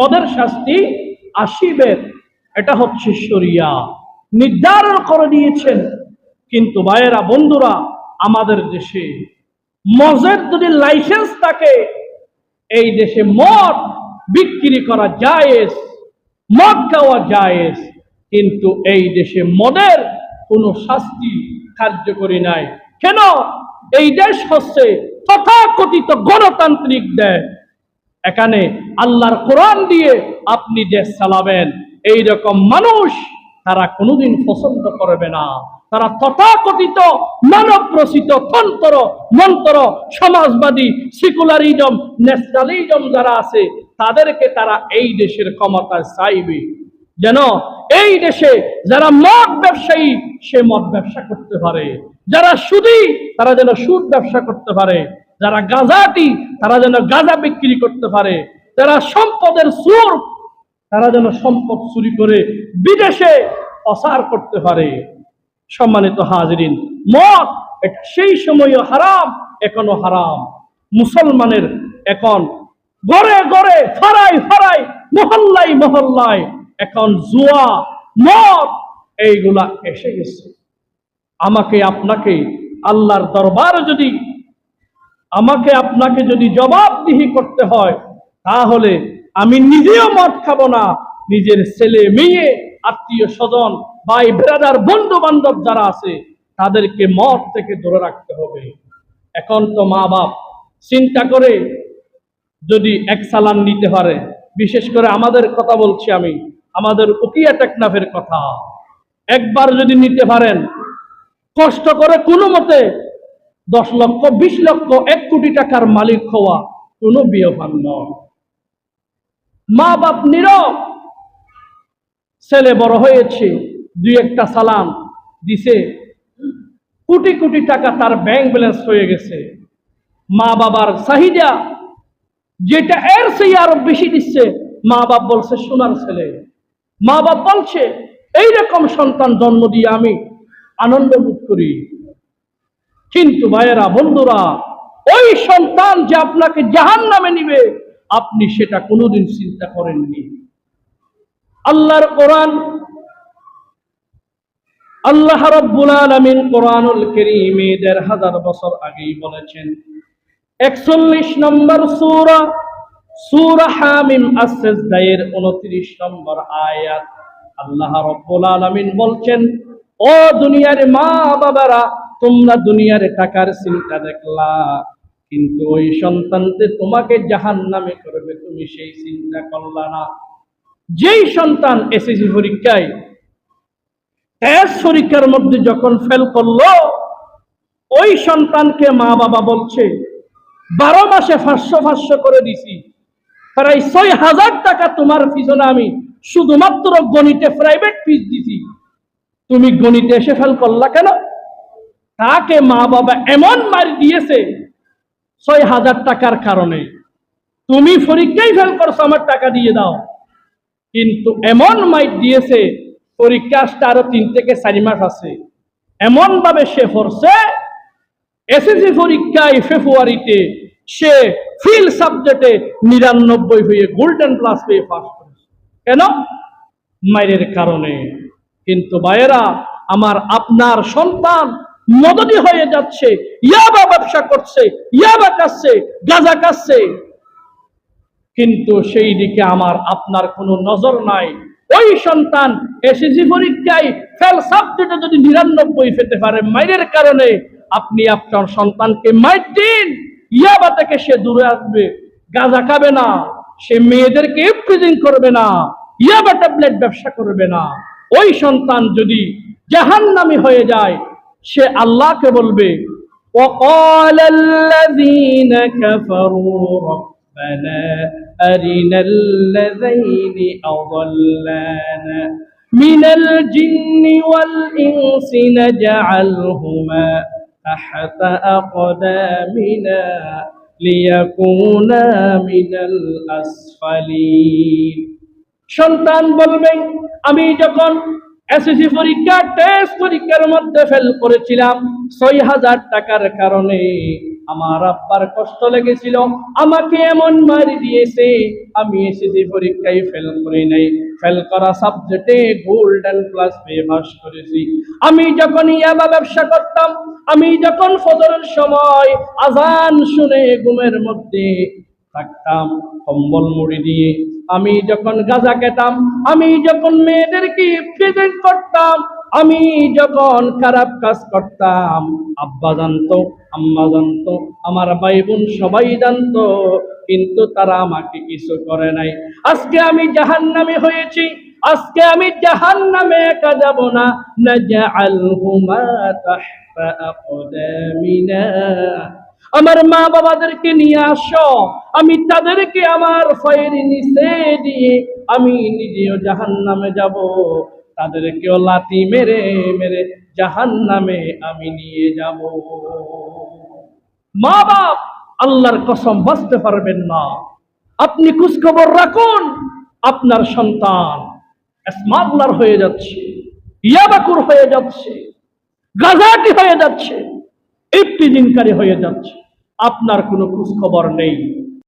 মদের শাস্তি আসিবে এটা হচ্ছে শরিয়া। নির্ধারণ করে দিয়েছেন। কিন্তু ভাইয়েরা, বন্ধুরা, আমাদের দেশে মজের যদি লাইসেন্স থাকে, এই দেশে মদ বিক্রি করা জায়েজ, মদ খাওয়া জায়েজ। কিন্তু এই দেশে মদের কোনো শাস্তি কার্যকরী নাই। কেন? এই দেশ হচ্ছে তথাকথিত গণতান্ত্রিক দেশ। এখানে আল্লাহর কোরআন দিয়ে আপনি দেশ চালাবেন এই রকম মানুষ তারা কোনোদিন পছন্দ করবে না। তারা তথাকথিত মানব রচিত তন্ত্র, মন্ত্র, সমাজবাদী, সেকুলারিজম, ন্যাশনালিজম যারা আছে, তাদেরকে তারা এই দেশের ক্ষমতায় চাইবে। যেন এই দেশে যারা মদ ব্যবসায়ী, সে মদ ব্যবসা করতে পারে। যারা সুদী, তারা যেন সুদ ব্যবসা করতে পারে। যারা গাঁজাটি তারা যেন গাঁজা বিক্রি করতে পারে। যারা সম্পদের সুর তারা যেন সম্পদ চুরি করে বিদেশে অসার করতে পারে। সম্মানিত হাজরিন, মদ সেই সময়ও হারাম, এখনও হারাম। মুসলমানের এখন গড়ে গড়ে ফারাই ফারাই মহল্লাই মহল্লায় এখন জুয়া, মদ, এইগুলা এসে গেছে। আমাকে, আপনাকে আল্লাহর দরবার যদি আমাকে আপনাকে যদি জবাবদিহি করতে হয়, তাহলে আমি নিজেও মদ খাব না। নিজের ছেলে, মেয়ে, আত্মীয় স্বজন, ভাই ব্রাদার বন্ধু বান্ধব যারা আছে, তাদেরকে মদ থেকে দূরে রাখতে হবে। এখন তো মা বাপ চিন্তা করে যদি এক সালান নিতে পারে, বিশেষ করে আমাদের কথা বলছি আমি, আমাদের উকিয়া টেকনাফের কথা। একবার যদি নিতে পারেন, কষ্ট করে কোনো মতে দশ লক্ষ, বিশ লক্ষ, এক কোটি টাকার মালিক হওয়া কোনো বিয়পান নয়। মা বাপ নীরব। ছেলে বড় হয়েছে, দুই একটা সালাম দিছে। কোটি কোটি টাকা তার ব্যাংক ব্যালেন্স হয়ে গেছে। মা বাবার চাহিদা যেটা এর সেই আরও বেশি দিচ্ছে, মা বাপ বলছে, সোনার ছেলে। মা বাপ বলছে, এইরকম সন্তান জন্ম দিয়ে আমি আনন্দ বোধ করি। কিন্তু ভাইয়েরা বন্ধুরা, ওই সন্তান যে আপনাকে জাহান নামে নিবে, আপনি সেটা কোনোদিন চিন্তা করেননি। আল্লাহর কোরআন, আল্লাহ রব্বুল আলামিন কোরআনুল কারীমে দেড় হাজার বছর আগেই বলেছেন, একচল্লিশ নম্বর সূরা সূরা হামিম আস-সাজদায়ের 29 নম্বর আয়াত। আল্লাহ রব্বুল আলামিন বলছেন, ও দুনিয়ার মা বাবারা তোমরা দুনিয়ার টাকার চিন্তা দেখলা, কিন্তু ওই সন্তানতে তোমাকে জাহান্নামে করবে, তুমি সেই চিন্তা করলা না। যেই সন্তান এসএসসি পরীক্ষায় টেস্ট পরীক্ষার মধ্যে যখন ফেল করল, ওই সন্তানকে মা বাবা বলছে, বারো মাসে পাঁচশো পাঁচশো করে দিছি। প্রায় ছয় হাজার টাকা তোমার পিছনে আমি শুধুমাত্র গণিতে প্রাইভেট ফিস দিছি। তুমি গণিতে এসে ফেল করলা কেন? তাকে মা বাবা এমন মার দিয়েছে ছয় হাজার টাকার কারণে। তুমি পরীক্ষায় ফেল করছ, আমার টাকা দিয়ে দাও। কিন্তু এমন মাইট দিয়েছে, পরীক্ষা আসতে আরও তিন থেকে চারি মাস আছে। এমন ভাবে সে পড়ছে এসএসসি পরীক্ষায় ফেব্রুয়ারিতে সে ফিল সাবজেক্টে নিরানব্বই হয়ে গোল্ডেন প্লাস পেয়ে পাস করেছে। কেন? মায়ের কারণে। কিন্তু ভাইয়েরা, আমার আপনার সন্তান মদদি হয়ে যাচ্ছে। ইয়াবা ব্যবসা করছে, ইয়াবা কাচ্ছে গাজা কাচ্ছে কিন্তু সেই দিকে আমার আপনার কোনো নজর নাই। ওই সন্তান এসএসসি পরীক্ষায় ফেল সাবজেক্টে যদি নিরানব্বই পেতে পারে মাইরের কারণে আপনি আপনার সন্তানকে মাইর দিন। ইয়াবা থেকে সে দূরে আসবে, গাঁজা খাবে না, সে মেয়েদেরকে ইপ্রিজিং করবে না, ইয়াবা ট্যাবলেট ব্যবসা করবে না। ওই সন্তান যদি জাহান্নামী হয়ে যায় সে আল্লাহকে বলবে وقال الذين كفروا ربنا أرنا الذين أضلانا من الجن والإنس نجعلهما تحت أقدامنا ليكونا من الأسفلين সন্তান বলবে আমি যখন এসএসসি পরীক্ষা টেস্ট পরীক্ষার মধ্যে ফেল করেছিলাম। ছয় হাজার টাকার কারণে আমার আব্বার কষ্ট লেগেছিল। আমাকে এমন মারি দিয়েছে, আমি এসেছি পরীক্ষায় ফেল করি নাই। ফেল করা সাবজেক্টে গোল্ডেন প্লাস পেয়ে পাস করেছি। আমি যখন ইয়াবা ব্যবসা করতাম, আমি যখন ফজরের সময় আজান শুনে ঘুমের মধ্যে থাকতাম, কম্বল মুড়ি দিয়ে আমি যখন গাঁজা খেতাম, আমি যখন মেয়েদেরকে প্রেজেন্ট করতাম, আমি যখন খারাপ কাজ করতাম, আব্বা জানতো, আম্মা জানতো, আমার ভাই বোন সবাই জানতো, কিন্তু তারা আমাকে কিছু করে নাই। আজকে আমি জাহান নামে হয়েছি, আজকে আমি জাহান নামে একা যাব না। নাজআলহুমা তাহতা আকদামিনা আমার মা বাবাদেরকে নিয়ে আসো। আমি তাদেরকে আমার ফয়ের নিচে দিয়ে আমি নিজেও জাহান নামে যাব। তাদেরকেও লাথি মেরে মেরে জাহান নামে আমি নিয়ে যাব। মা বাপ, আল্লাহর কসম বাঁচতে পারবেন না। আপনি খোঁজখবর রাখুন, আপনার সন্তান স্মাগলার হয়ে যাচ্ছে, ইয়াবাকুর হয়ে যাচ্ছে, গাজাটি হয়ে যাচ্ছে। ইফতিজিনকারী হয়ে যাচ্ছে। আপনার কোনো খোঁজখবর নেই।